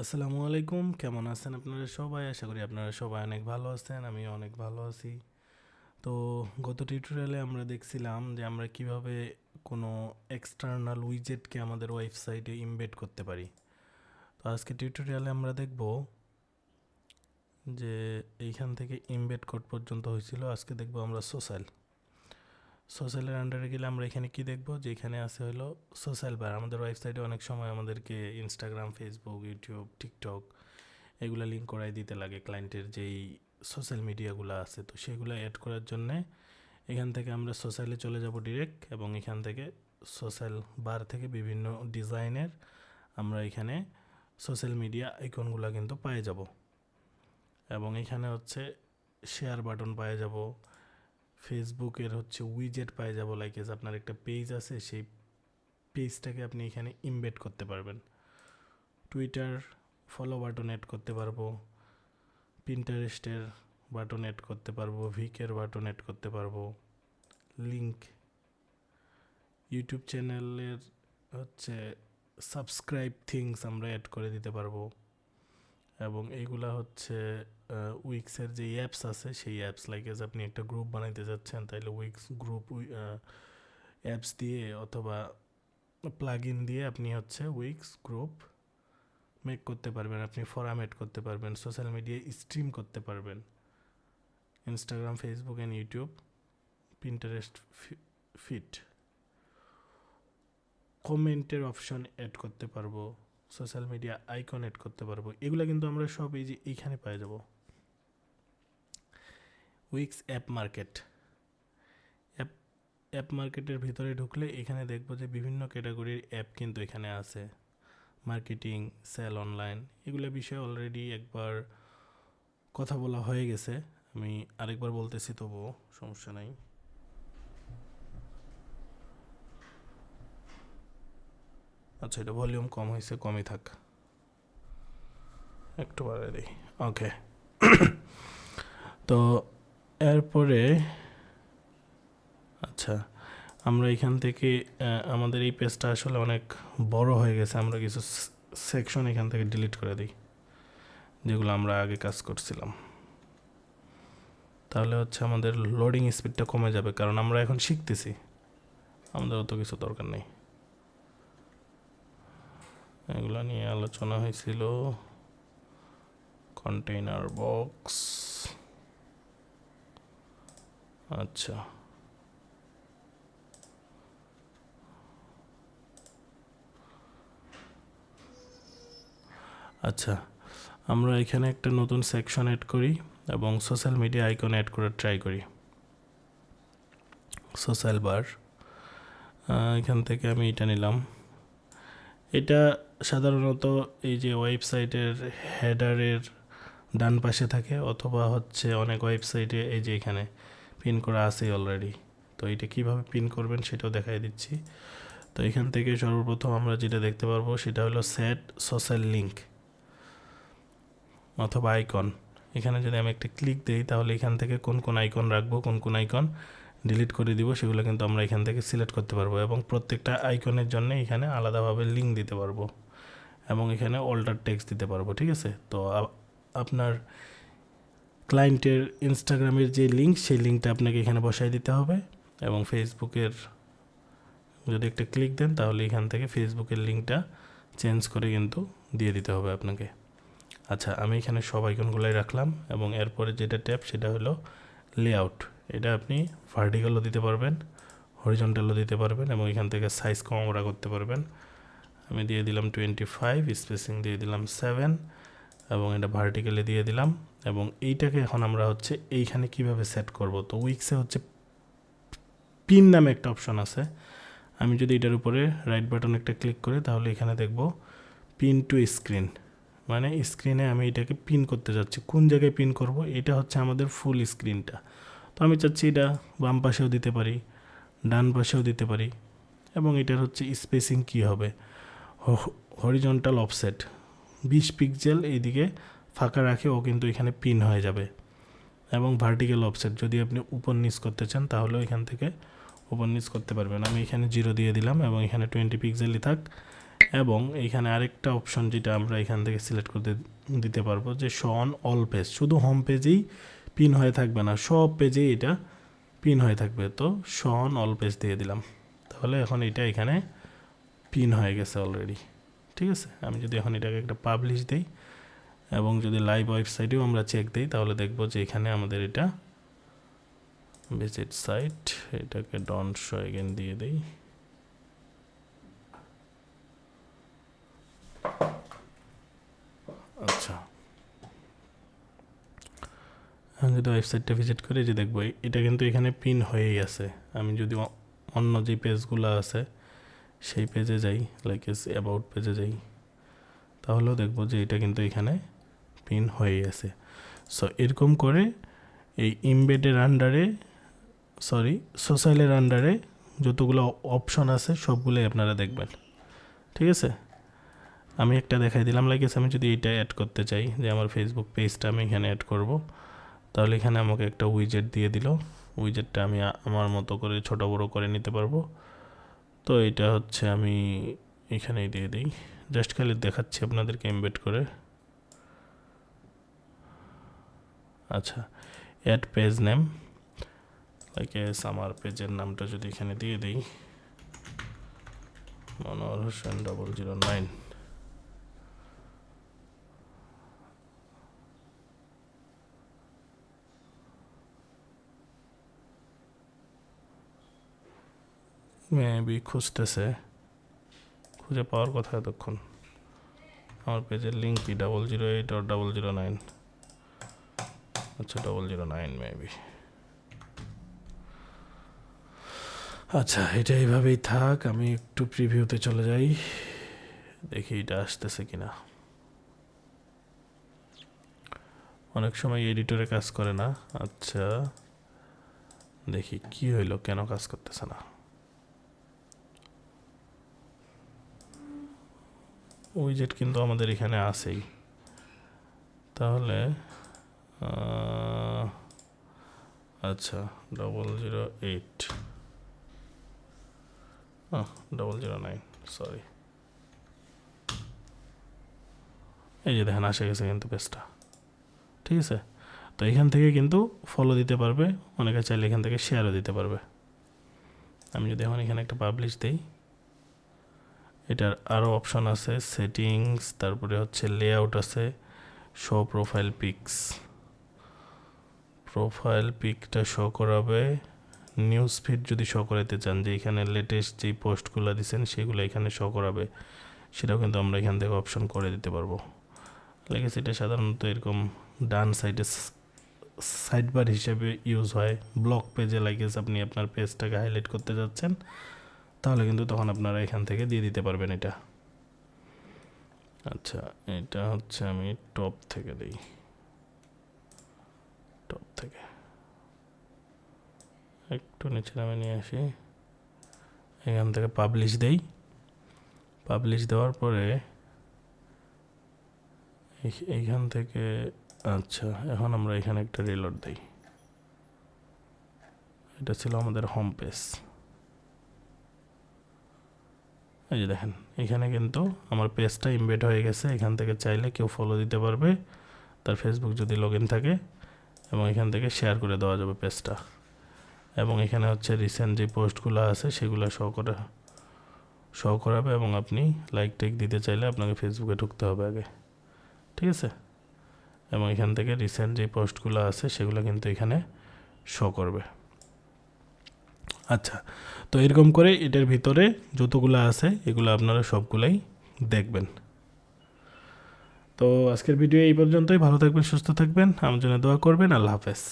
আসসালামু আলাইকুম, কেমন আছেন আপনারা সবাই? আশা করি আপনারা সবাই অনেক ভালো আছেন আমি অনেক ভালো আছি। তো গত টিউটোরিয়ালে আমরা দেখছিলাম যে আমরা কীভাবে কোনো এক্সটার্নাল উইজেটকে আমাদের ওয়েবসাইটে ইমবেড করতে পারি। তো আজকে টিউটোরিয়ালে আমরা দেখব যে এইখান থেকে ইমবেড কোড পর্যন্ত হয়েছিল, আজকে দেখব আমরা সোশ্যাল সোশ্যালের আন্ডারে গেলে আমরা এখানে কি দেখব? যে এখানে আছে হলো সোশ্যাল বার আমাদের ওয়েবসাইটে অনেক সময় আমাদেরকে ইনস্টাগ্রাম ফেসবুক ইউটিউব টিকটক এগুলো লিঙ্ক করাই দিতে লাগে ক্লায়েন্টের যেই সোশ্যাল মিডিয়াগুলো আছে। তো সেগুলো অ্যাড করার জন্যে এখান থেকে আমরা সোশ্যালে চলে যাব ডিরেক্ট এবং এখান থেকে সোশ্যাল বার থেকে বিভিন্ন ডিজাইনের আমরা এখানে সোশ্যাল মিডিয়া আইকনগুলো কিন্তু পেয়ে যাব। এবং এখানে হচ্ছে শেয়ার বাটন পেয়ে যাব। ফেসবুকের হচ্ছে উইজেট পাই যাব লাইক আপনার একটা পেজ আছে, সেই পেজটাকে আপনি এখানে ইমবেড করতে পারবেন। টুইটার ফলো বাটন অ্যাড করতে পারব পিন্টারেস্টের বাটন অ্যাড করতে পারব ভিকের বাটন অ্যাড করতে পারব লিঙ্ক ইউটিউব চ্যানেলের হচ্ছে সাবস্ক্রাইব থিংস আমরা অ্যাড করে দিতে পারব। এবং এইগুলা হচ্ছে উইক্সের যে অ্যাপস আছে, সেই অ্যাপস লাইক এজ আপনি একটা গ্রুপ বানাইতে যাচ্ছেন তাহলে উইক্স গ্রুপ অ্যাপস দিয়ে অথবা প্লাগ ইন দিয়ে আপনি হচ্ছে উইক্স গ্রুপ মেক করতে পারবেন, আপনি ফরামেট করতে পারবেন সোশ্যাল মিডিয়ায় স্ট্রিম করতে পারবেন। Instagram Facebook and YouTube Pinterest fit কমেন্টের অপশন অ্যাড করতে পারব। সোশ্যাল মিডিয়া আইকন এড করতে পারব। এগুলো কিন্তু আমরা সব এই যে এইখানে পেয়ে যাব। Wix app market app app মার্কেটের ভিতরে ঢুকলে এখানে দেখব যে বিভিন্ন ক্যাটাগরির অ্যাপ কিন্তু এখানে আছে। মার্কেটিং সেল অনলাইন এগুলো বিষয়ে অলরেডি একবার কথা বলা হয়ে গেছে। আমি আরেকবার বলতেছি তবুও, সমস্যা নাই। আচ্ছা এটা ভলিউম কম হয়েছে কমই থাক। একটু বাড়াই দিই। ওকে তো, এরপরে আচ্ছা আমরা এখান থেকে আমাদের এই পেজটা আসলে অনেক বড় হয়ে গেছে। আমরা কিছু সেকশন এখান থেকে ডিলিট করে দিই, যেগুলো আমরা আগে কাজ করছিলাম। তাহলে হচ্ছে আমাদের লোডিং স্পিডটা কমে যাবে, কারণ আমরা এখন শিখতেছি। আমাদের অত কিছু দরকার নেই। এগুলো নিয়ে আলোচনা হয়েছিল। কন্টেইনার বক্স আচ্ছা। আচ্ছা আমরা এখানে একটা নতুন সেকশন অ্যাড করি এবং সোশ্যাল মিডিয়া আইকন অ্যাড করে ট্রাই করি। সোশ্যাল বার এখান থেকে আমি এটা নিলাম। এটা সাধারণত এই যে ওয়েবসাইটের হেডারের ডান পাশে থাকে, অথবা হচ্ছে অনেক ওয়েবসাইটে এই যে এখানে পিন করা আছে অলরেডি তো এটা কীভাবে পিন করবেন সেটাও দেখাই দিচ্ছি। তো এখান থেকে সর্বপ্রথম আমরা যেটা দেখতে পারব সেটা হলো সেট সোশ্যাল লিঙ্ক অথবা আইকন এখানে যদি আমি একটা ক্লিক দিই, তাহলে এখান থেকে কোন কোন আইকন রাখব, কোন কোন আইকন ডিলিট করে দিব, সেগুলো কিন্তু আমরা এখান থেকে সিলেক্ট করতে পারব এবং প্রত্যেকটা আইকনের জন্য এখানে আলাদাভাবে লিঙ্ক দিতে পারব। এবং এখানে অল্টার টেক্সট দিতে পারব, ঠিক আছে? তো আপনার ক্লায়েন্টের ইনস্টাগ্রামের যে লিঙ্ক সেই লিঙ্কটা আপনাকে এখানে বসাই দিতে হবে এবং ফেসবুকের যদি একটা ক্লিক দেন, তাহলে এখান থেকে ফেসবুকের লিঙ্কটা চেঞ্জ করে কিন্তু দিয়ে দিতে হবে আপনাকে। আচ্ছা আমি এখানে সব আইকনগুলোই রাখলাম এবং এরপরে যেটা ট্যাপ সেটা হলো লেআউট এটা আপনি ভার্টিক্যালও দিতে পারবেন হরিজন্টালও দিতে পারবেন এবং এখান থেকে সাইজ কম করতে পারবেন। আমি দিয়ে দিলাম টোয়েন্টি ফাইভ স্পেসিং দিয়ে দিলাম সেভেন এবং এটা ভার্টিক্যালে দিয়ে দিলাম, এবং এইটাকে এখন আমরা হচ্ছে এইখানে কীভাবে সেট করব? তো উইক্সে হচ্ছে পিন নামে একটা অপশন আছে। আমি যদি এটার উপরে রাইট বাটন একটা ক্লিক করি, তাহলে এখানে দেখব পিন টু স্ক্রিন মানে স্ক্রিনে আমি এটাকে পিন করতে যাচ্ছি। কোন জায়গায় পিন করব? এটা হচ্ছে আমাদের ফুল স্ক্রিনটা তো আমি চাচ্ছি এটা বাম পাশেও দিতে পারি, ডান পাশেও দিতে পারি, এবং এটার হচ্ছে স্পেসিং কী হবে? হরিজন্টাল অফসেট বিশ পিক্সেল এইদিকে ফাঁকা রাখে, ও কিন্তু এখানে পিন হয়ে যাবে। এবং ভার্টিক্যাল অফসেট যদি আপনি উপর নিচ করতে চান তাহলেও এখান থেকে উপর নিচ করতে পারবেন। আমি এখানে জিরো দিয়ে দিলাম এবং এখানে টোয়েন্টি পিক্সেলই থাক। এবং এইখানে আরেকটা অপশন যেটা আমরা এখান থেকে সিলেক্ট করতে দিতে পারব, যে শন অল পেজ শুধু হোম পেজেই পিন হয়ে থাকবে না, সব পেজেই এটা পিন হয়ে থাকবে। তো শন অল পেজ দিয়ে দিলাম। তাহলে এখন এটা এখানে পিন হয়ে গেছে অলরেডি ঠিক আছে? আমি যদি এখন এটাকে একটা পাবলিশ দিই এবং যদি লাইভ ওয়েবসাইটেও আমরা চেক দিই, তাহলে দেখব যে এখানে আমাদের এটা ভিজিট সাইট এটাকে ডন শো এগেন দিয়ে দিই। আচ্ছা। আমি যদি ওয়েবসাইটটা ভিজিট করি, যে দেখব এটা কিন্তু এখানে পিন হয়েই আছে। আমি যদি অন্য যে পেজগুলো আছে সেই পেজে যাই লাইক এস অ্যাবাউট পেজে যাই, তাহলেও দেখব যে এটা কিন্তু এখানে পিন হয়েই আছে। সো এরকম করে এই ইমবেডের আন্ডারে সরি সোশ্যালের আন্ডারে যতগুলো অপশন আছে সবগুলোই আপনারা দেখবেন। ঠিক আছে? আমি একটা দেখাই দিলাম লাইক আমি যদি এটা অ্যাড করতে চাই, যে আমার ফেসবুক পেজটা আমি এখানে অ্যাড করব, তাহলে এখানে আমাকে একটা উইজেট দিয়ে দিল। উইজেটটা আমি আমার মতো করে ছোট বড় করে নিতে পারব। তো এটা হচ্ছে আমি এখানেই দিয়ে দিই। জাস্ট খালি দেখাচ্ছি আপনাদেরকে এমবেড করে। আচ্ছা add page name like as আমার পেজের নামটা যদি এখানে দিয়ে দিই। Manohar Hossain double zero nine maybe খুঁজতেছে। খুঁজে পাওয়ার কথা এতক্ষণ। আমার পেজের লিঙ্ক কি? ডাবল জিরো এইট আর ডাবল জিরো নাইন আচ্ছা ডবল জিরো নাইন মেবি আচ্ছা এটা এইভাবেই থাক, আমি একটু প্রিভিউতে চলে যাই। দেখি এটা আসতেছে কিনা। অনেক সময় এডিটরে কাজ করে না। আচ্ছা দেখি কি হইল, কেন কাজ করতেছে না। উইজেট কিন্তু আমাদের এখানে আছেই। তাহলে আচ্ছা double zero eight double zero nine sorry এই যে দেখেন, আসে গেছে কিন্তু পেজটা ঠিক আছে? তো এখান থেকে কিন্তু ফলো দিতে পারবে, অনেকে চাইলে এখান থেকে শেয়ারও দিতে পারবে। আমি যদি এখন এখানে একটা পাবলিশ দিই এটার আরও অপশন আছে সেটিংস তারপরে হচ্ছে লেআউট আছে শো প্রোফাইল পিকস প্রোফাইল পিকটা শো করাবে। নিউজ ফিড যদি শো করাতে চান যে এখানে লেটেস্ট যেই পোস্টগুলো দিচ্ছেন সেগুলো এখানে শো করাবে। সেটাও কিন্তু আমরা এখান থেকে অপশন করে দিতে পারব। লেগেছে এটা সাধারণত এরকম ডান সাইডে সাইডবার হিসেবে ইউজ হয়। ব্লক পেজে লাইকেস আপনি আপনার পেজটাকে হাইলাইট করতে যাচ্ছেন। তাহলে কিন্তু তখন আপনারা এখান থেকে দিয়ে দিতে পারবেন এটা। আচ্ছা এটা হচ্ছে আমি টপ থেকে দিই। টপ থেকে। একটু নিচে নামে নিয়ে আসি। এখান থেকে পাবলিশ দেই। পাবলিশ দেওয়ার পরে এই- এইখান থেকে আচ্ছা এখন আমরা এখানে একটা রিলোড দিই। এটা ছিল আমাদের হোম পেজ এই যে দেখেন, এখানে কিন্তু আমার পেজটা ইমবেড হয়ে গেছে। এখান থেকে চাইলে কেউ ফলো দিতে পারবে। তার ফেসবুক যদি লগ থাকে এবং এখান থেকে শেয়ার করে দেওয়া যাবে পেজটা এবং এখানে হচ্ছে রিসেন্ট যে পোস্টগুলো আছে, সেগুলো শো করা শো করাবে এবং আপনি লাইক টেক দিতে চাইলে আপনাকে ফেসবুকে ঢুকতে হবে আগে। ঠিক আছে? এবং এখান থেকে রিসেন্ট যে পোস্টগুলো আছে, সেগুলো কিন্তু এখানে শো করবে। আচ্ছা তো এরকম করে এটার ভিতরে যতগুলো আছে, এগুলো আপনারা সবগুলাই দেখবেন। তো আজকের ভিডিও এই পর্যন্তই। ভালো থাকবেন, সুস্থ থাকবেন। আমার জন্য দোয়া করবেন। আল্লাহ হাফেজ।